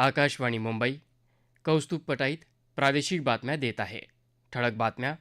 आकाशवाणी मुंबई कौस्तुभ पटाईत प्रादेशिक बातम्या देत आहे. ठळक बातम्या.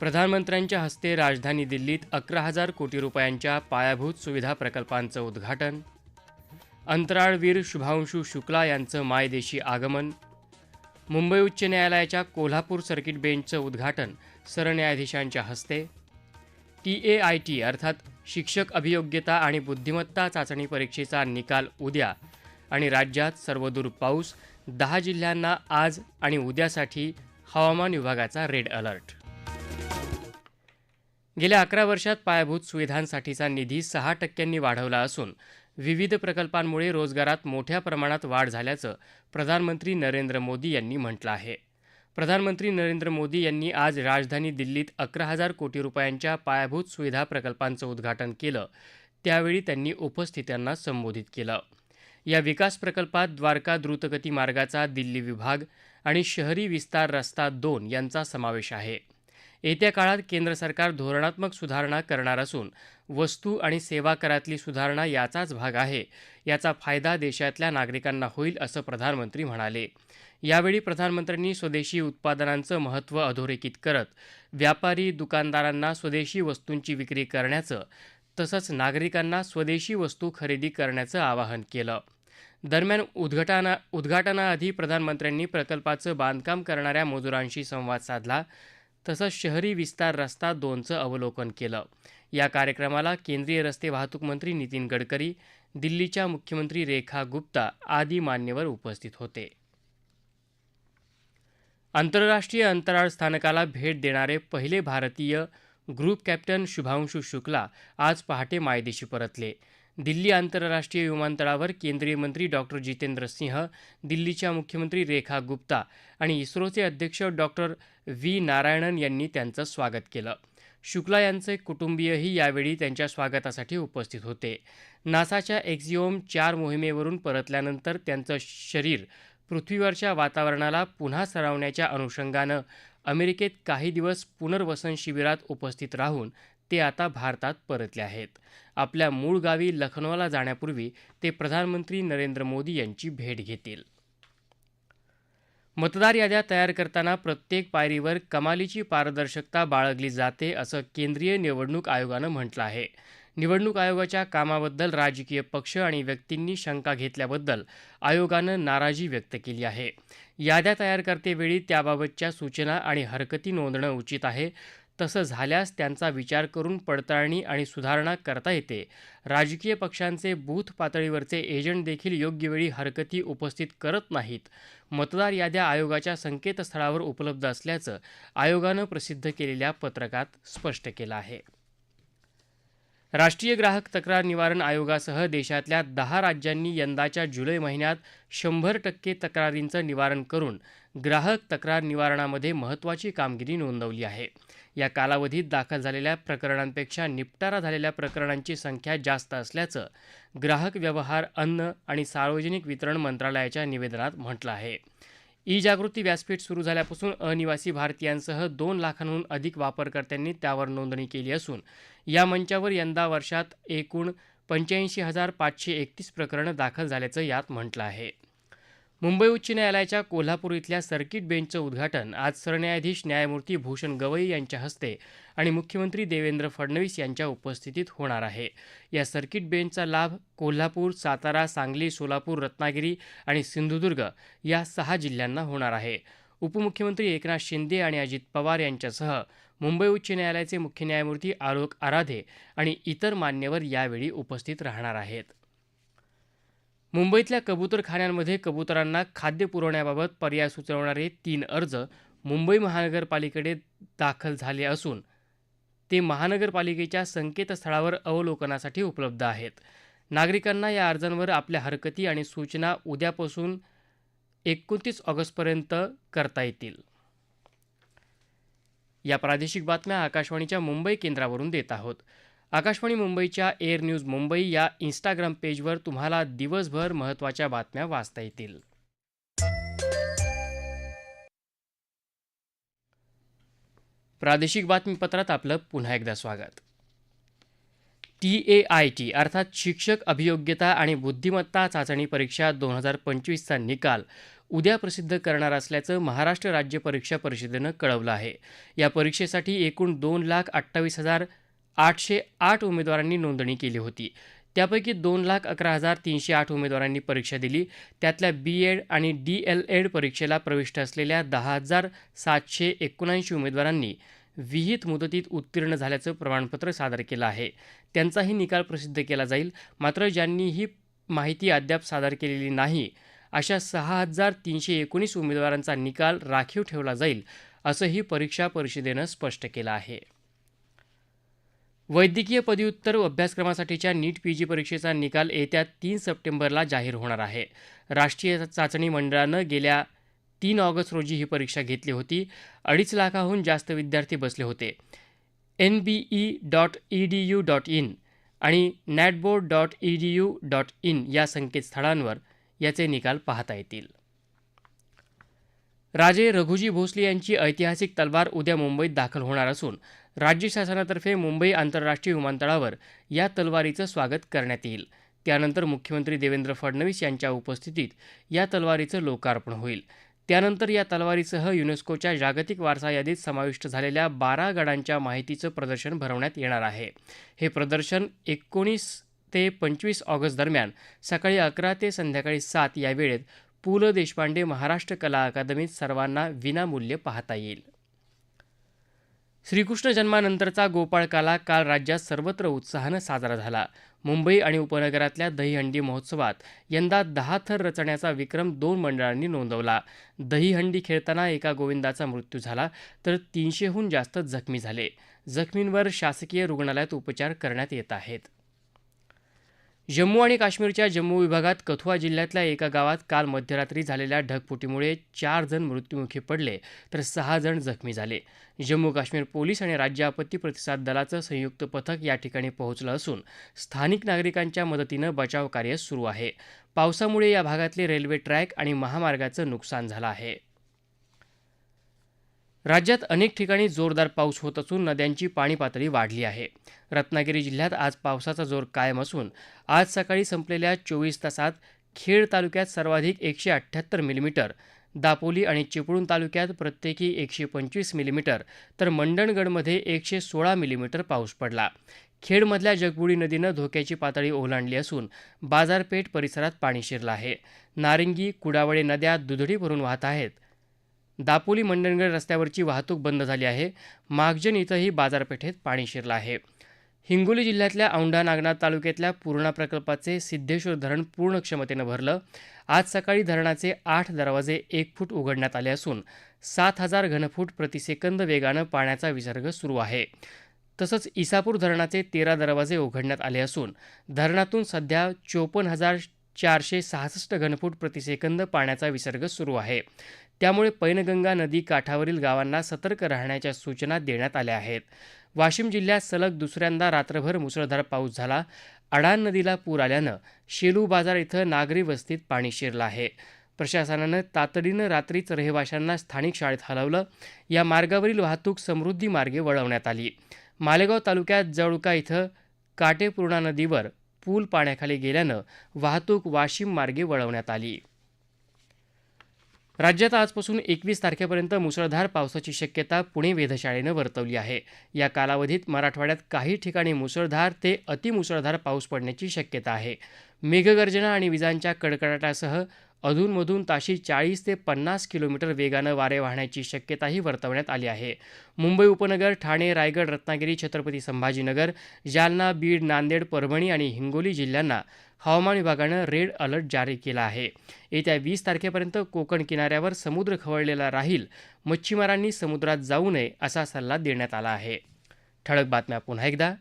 प्रधानमंत्र्यांच्या हस्ते राजधानी दिल्लीत अकरा हजार कोटी रुपयांच्या पायाभूत सुविधा प्रकल्पांचं उद्घाटन. अंतराळवीर शुभांशू शुक्ला यांचं मायदेशी आगमन. मुंबई उच्च न्यायालयाच्या कोल्हापूर सर्किट बेंचचं उद्घाटन सरन्यायाधीशांच्या हस्ते. टी ए आय टी अर्थात शिक्षक अभियोग्यता आणि बुद्धिमत्ता चाचणी परीक्षेचा निकाल उद्या. आणि राज्यात सर्वदूर पाऊस दहा जिल्ह्यांना आज आणि उद्यासाठी हवामान विभागाचा रेड अलर्ट. गेल्या अकरा वर्षात पायाभूत सुविधांसाठीचा निधी सहा टक्क्यांनी वाढवला असून विविध प्रकल्पांमुळे रोजगारात मोठ्या प्रमाणात वाढ झाल्याचं प्रधानमंत्री नरेंद्र मोदी यांनी म्हटलं आहे. प्रधानमंत्री नरेंद्र मोदी यांनी आज राजधानी दिल्लीत अकरा हजार कोटी रुपयांच्या पायाभूत सुविधा प्रकल्पांचं उद्घाटन केलं. त्यावेळी त्यांनी उपस्थितांना संबोधित केलं. या विकास प्रकल्पात द्वारका द्रुतगती मार्गाचा दिल्ली विभाग आणि शहरी विस्तार रस्ता दोन यांचा समावेश आहे. येत्या काळात केंद्र सरकार धोरणात्मक सुधारणा करणार असून वस्तू आणि सेवा करातली सुधारणा याचाच भाग आहे याचा फायदा देशातल्या नागरिकांना होईल असं प्रधानमंत्री म्हणाले. यावेळी प्रधानमंत्र्यांनी स्वदेशी उत्पादनांचं महत्त्व अधोरेखित करत व्यापारी दुकानदारांना स्वदेशी वस्तूंची विक्री करण्याचं तसंच नागरिकांना स्वदेशी वस्तू खरेदी करण्याचं आवाहन केलं. दरम्यान उद्घाटना उद्घाटनाआधी प्रधानमंत्र्यांनी प्रकल्पाचं बांधकाम करणाऱ्या मजुरांशी संवाद साधला. तसंच शहरी विस्तार रस्ता दोनचं अवलोकन केलं. या कार्यक्रमाला केंद्रीय रस्ते वाहतूक मंत्री नितीन गडकरी दिल्लीच्या मुख्यमंत्री रेखा गुप्ता आदी मान्यवर उपस्थित होते. आंतरराष्ट्रीय अंतराळ स्थानकाला भेट देणारे पहिले भारतीय ग्रुप कॅप्टन शुभांशू शुक्ला आज पहाटे मायदेशी परतले. दिल्ली आंतरराष्ट्रीय विमानतळावर केंद्रीय मंत्री डॉक्टर जितेंद्र सिंह दिल्लीच्या मुख्यमंत्री रेखा गुप्ता आणि इस्रोचे अध्यक्ष डॉक्टर व्ही. नारायणन यांनी त्यांचं स्वागत केलं. शुक्ला यांचे कुटुंबीयही यावेळी त्यांच्या स्वागतासाठी उपस्थित होते. नासाच्या एक्झिओम चार मोहिमेवरून परतल्यानंतर त्यांचं शरीर पृथ्वीवरच्या वातावरणाला पुन्हा सरावण्याच्या अनुषंगानं अमेरिकेत काही दिवस पुनर्वसन शिबिरात उपस्थित राहून ते आता भारतात परतले आहेत. आपल्या मूळ गावी लखनौला जाण्यापूर्वी ते प्रधानमंत्री नरेंद्र मोदी यांची भेट घेतील. मतदार याद्या तयार करताना प्रत्येक पायरीवर कमालीची पारदर्शकता बाळगली जाते असं केंद्रीय निवडणूक आयोगानं म्हटलं आहे. निवडणूक आयोगाच्या कामाबद्दल राजकीय पक्ष आणि व्यक्तींनी शंका घेतल्याबद्दल आयोगानं नाराजी व्यक्त केली आहे. याद्या तयार करतेवेळी त्याबाबतच्या सूचना आणि हरकती नोंदणं उचित आहे. तसं झाल्यास त्यांचा विचार करून पडताळणी आणि सुधारणा करता येते. राजकीय पक्षांचे बूथ पातळीवरचे एजंट देखील योग्य वेळी हरकती उपस्थित करत नाहीत. मतदार याद्या आयोगाच्या संकेतस्थळावर उपलब्ध असल्याचं आयोगानं प्रसिद्ध केलेल्या पत्रकात स्पष्ट केलं आहे. राष्ट्रीय ग्राहक तक्रार निवारण आयोगासह देशातल्या दहा राज्यांनी यंदाच्या जुलै महिन्यात शंभर टक्के तक्रारींचं निवारण करून ग्राहक तक्रार निवारणामध्ये महत्त्वाची कामगिरी नोंदवली आहे. या कालावधीत दाखल झालेल्या प्रकरणांपेक्षा निपटारा झालेल्या प्रकरणांची संख्या जास्त असल्याचं ग्राहक व्यवहार अन्न आणि सार्वजनिक वितरण मंत्रालयाच्या निवेदनात म्हटलं आहे. ई जागृती व्यासपीठ सुरू झाल्यापासून अनिवासी भारतीयांसह दोन लाखांहून अधिक वापरकर्त्यांनी त्यावर नोंदणी केली असून या मंचावर यंदा वर्षात एकूण पंच्याऐंशी हजार पाचशे एकतीस प्रकरणं दाखल झाल्याचं यात म्हटलं आहे. मुंबई उच्च न्यायालयाच्या कोल्हापूर इथल्या सर्किट बेंचचं उद्घाटन आज सरन्यायाधीश न्यायमूर्ती भूषण गवई यांच्या हस्ते आणि मुख्यमंत्री देवेंद्र फडणवीस यांच्या उपस्थितीत होणार आहे. या सर्किट बेंचचा लाभ कोल्हापूर सातारा सांगली सोलापूर रत्नागिरी आणि सिंधुदुर्ग या सहा जिल्ह्यांना होणार आहे. उपमुख्यमंत्री एकनाथ शिंदे आणि अजित पवार यांच्यासह मुंबई उच्च न्यायालयाचे मुख्य न्यायमूर्ती आलोक आराधे आणि इतर मान्यवर यावेळी उपस्थित राहणार आहेत. मुंबईतल्या कबुतरखान्यांमध्ये कबुतरांना खाद्य पुरवण्याबाबत पर्याय सुचवणारे तीन अर्ज मुंबई महानगरपालिकेकडे दाखल झाले असून ते महानगरपालिकेच्या संकेतस्थळावर अवलोकनासाठी उपलब्ध आहेत. नागरिकांना या अर्जांवर आपल्या हरकती आणि सूचना उद्यापासून एकोणतीस ऑगस्टपर्यंत करता येतील. या प्रादेशिक बातम्या आकाशवाणीच्या मुंबई केंद्रावरून देत आहोत. आकाशवाणी मुंबईच्या एअर न्यूज मुंबई या इन्स्टाग्राम पेजवर तुम्हाला दिवसभर महत्त्वाच्या बातम्या वाचता येतील. प्रादेशिक बातमीपत्रात आपलं पुन्हा एकदा स्वागत. टी ए आय टी अर्थात शिक्षक अभियोग्यता आणि बुद्धिमत्ता चाचणी परीक्षा दोन हजार पंचवीसचा निकाल उद्या प्रसिद्ध करणार असल्याचं महाराष्ट्र राज्य परीक्षा परिषदेनं कळवलं आहे. या परीक्षेसाठी एकूण दोन लाख अठ्ठावीस हजार आठशे आठ उमेदवारांनी नोंदणी केली होती. त्यापैकी दोन लाख अकरा हजार तीनशे आठ उमेदवारांनी परीक्षा दिली. त्यातल्या बी एड आणि डी एल एड परीक्षेला प्रविष्ट असलेल्या दहा हजार सातशे एकोणऐंशी उमेदवारांनी विहित मुदतीत उत्तीर्ण झाल्याचं प्रमाणपत्र सादर केलं आहे. त्यांचाही निकाल प्रसिद्ध केला जाईल. मात्र ज्यांनी ही माहिती अद्याप सादर केलेली नाही अशा सहा हजार तीनशे एकोणीस उमेदवारांचा निकाल राखीव ठेवला जाईल असंही परीक्षा परिषदेनं स्पष्ट केलं आहे. वैद्यकीय पदव्युत्तर अभ्यासक्रमासाठीच्या नीट पी जी परीक्षेचा निकाल येत्या तीन सप्टेंबरला जाहीर होणार आहे. राष्ट्रीय चाचणी मंडळानं गेल्या तीन ऑगस्ट रोजी ही परीक्षा घेतली होती. अडीच लाखाहून जास्त विद्यार्थी बसले होते. N B E dot E D U dot in आणि natboard dot E D U dot in या संकेतस्थळांवर याचे निकाल पाहता येतील. राजे रघुजी भोसले यांची ऐतिहासिक तलवार उद्या मुंबईत दाखल होणार असून राज्य शासनातर्फे मुंबई आंतरराष्ट्रीय विमानतळावर या तलवारीचं स्वागत करण्यात येईल. त्यानंतर मुख्यमंत्री देवेंद्र फडणवीस यांच्या उपस्थितीत या तलवारीचं लोकार्पण होईल. त्यानंतर या तलवारीसह युनेस्कोच्या जागतिक वारसा यादीत समाविष्ट झालेल्या बारा गडांच्या माहितीचं प्रदर्शन भरवण्यात येणार आहे. हे प्रदर्शन एकोणीस ते पंचवीस ऑगस्ट दरम्यान सकाळी अकरा ते संध्याकाळी सात या वेळेत पु ल देशपांडे महाराष्ट्र कला अकादमीत सर्वांना विनामूल्य पाहता येईल. श्रीकृष्ण जन्मानंतरचा गोपाळकाला काल राज्यात सर्वत्र उत्साहानं साजरा झाला. मुंबई आणि उपनगरातल्या दहीहंडी महोत्सवात यंदा दहा थर रचण्याचा विक्रम दोन मंडळांनी नोंदवला. दहीहंडी खेळताना एका गोविंदाचा मृत्यू झाला तर तीनशेहून जास्त जखमी झाले. जखमींवर शासकीय रुग्णालयात उपचार करण्यात येत आहेत. जम्मू आणि काश्मीरच्या जम्मू विभागात कथुआ जिल्ह्यातल्या एका गावात काल मध्यरात्री झालेल्या ढगफुटीमुळे चार जण मृत्युमुखी पडले तर सहा जण जखमी झाले. जम्मू काश्मीर पोलीस आणि राज्य आपत्ती प्रतिसाद दलाचं संयुक्त पथक या ठिकाणी पोहोचलं असून स्थानिक नागरिकांच्या मदतीनं बचावकार्य सुरू आहे. पावसामुळे या भागातले रेल्वे ट्रॅक आणि महामार्गाचं नुकसान झालं आहे. राज्यात अनेक ठिकाणी जोरदार पाऊस होत असून नद्यांची पाणी पातळी वाढली आहे. रत्नागिरी जिल्ह्यात आज पावसाचा जोर कायम असून आज सकाळी संपलेल्या चोवीस तासात खेड तालुक्यात सर्वाधिक एकशे अठ्ठ्याहत्तर मिलीमीटर दापोली आणि चिपळूण तालुक्यात प्रत्येकी एकशे पंचवीस मिलीमीटर तर मंडणगडमध्ये एकशे सोळा मिलीमीटर पाऊस पडला. खेडमधल्या जगबुडी नदीनं धोक्याची पातळी ओलांडली असून बाजारपेठ परिसरात पाणी शिरलं आहे. नारिंगी कुडावळे नद्या दुधडी भरून वाहत आहेत. दापोली मंडणगड रस्त्यावरची वाहतूक बंद झाली आहे. मागजन इथंही बाजारपेठेत पाणी शिरलं आहे. हिंगोली जिल्ह्यातल्या औंढा नागनाथ तालुक्यातल्या पूर्णा प्रकल्पाचे सिद्धेश्वर धरण पूर्ण क्षमतेनं भरलं. आज सकाळी धरणाचे आठ दरवाजे एक फूट उघडण्यात आले असून सात हजार घनफूट प्रतिसेकंद वेगानं पाण्याचा विसर्ग सुरू आहे. तसंच इसापूर धरणाचे तेरा दरवाजे उघडण्यात आले असून धरणातून सध्या चोपन्न हजार चारशे सहासष्ट घनफूट प्रतिसेकंद पाण्याचा विसर्ग सुरू आहे. त्यामुळे पैनगंगा नदी काठावरील गावांना सतर्क राहण्याच्या सूचना देण्यात आल्या आहेत. वाशिम जिल्ह्यात सलग दुसऱ्यांदा रात्रभर मुसळधार पाऊस झाला. अडाण नदीला पूर आल्यानं शेलू बाजार इथं नागरी वस्तीत पाणी शिरलं आहे. प्रशासनानं तातडीनं रात्रीच रहिवाशांना स्थानिक शाळेत हलवलं. या मार्गावरील वाहतूक समृद्धी मार्गे वळवण्यात आली. मालेगाव तालुक्यात जळुका इथं काटेपूर्णा नदीवर पूल पाण्याखाली गेल्यानं वाहतूक वाशिम मार्गे वळवण्यात आली. राज्यात आजपासून एकवीस तारखेपर्यंत मुसळधार पावसाची शक्यता पुणे वेधशाळेनं वर्तवली आहे. या कालावधीत मराठवाड्यात काही ठिकाणी मुसळधार ते अतिमुसळधार पाऊस पडण्याची शक्यता आहे. मेघगर्जना आणि विजांच्या कडकडाटासह अधूनमधून ताशी चाळीस ते पन्नास किलोमीटर वेगानं वारे वाहण्याची शक्यताही वर्तवण्यात आली आहे. मुंबई उपनगर ठाणे रायगड रत्नागिरी छत्रपती संभाजीनगर जालना बीड नांदेड परभणी आणि हिंगोली जिल्ह्यांना हवामान विभागानं रेड अलर्ट जारी केला आहे. येत्या वीस तारखेपर्यंत कोकण किनाऱ्यावर समुद्र खवळलेला राहील. मच्छीमारांनी समुद्रात जाऊ नये असा सल्ला देण्यात आला आहे. ठळक बातम्या पुन्हा एकदा.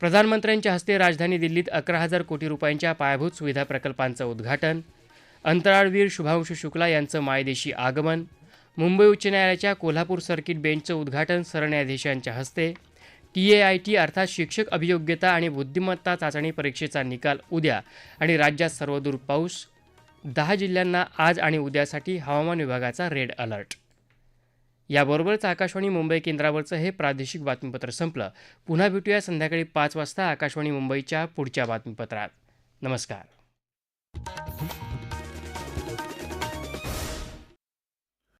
प्रधानमंत्र्यांच्या हस्ते राजधानी दिल्लीत अकरा हजार कोटी रुपयांच्या पायाभूत सुविधा प्रकल्पांचं उद्घाटन अंतराळवीर शुभांशु शुक्ला यांचं मायदेशी आगमन मुंबई उच्च न्यायालयाच्या कोल्हापूर सर्किट बेंचचं उद्घाटन सरन्यायाधीशांच्या हस्ते टी ए आय टी अर्थात शिक्षक अभियोग्यता आणि बुद्धिमत्ता चाचणी परीक्षेचा निकाल उद्या आणि राज्यात सर्वदूर पाऊस दहा जिल्ह्यांना आज आणि उद्यासाठी हवामान विभागाचा रेड अलर्ट. याबरोबरच आकाशवाणी मुंबई केंद्रावरचं हे प्रादेशिक बातमीपत्र संपलं. पुन्हा भेटूया संध्याकाळी पाच वाजता आकाशवाणी मुंबईच्या पुढच्या बातमीपत्रात. नमस्कार.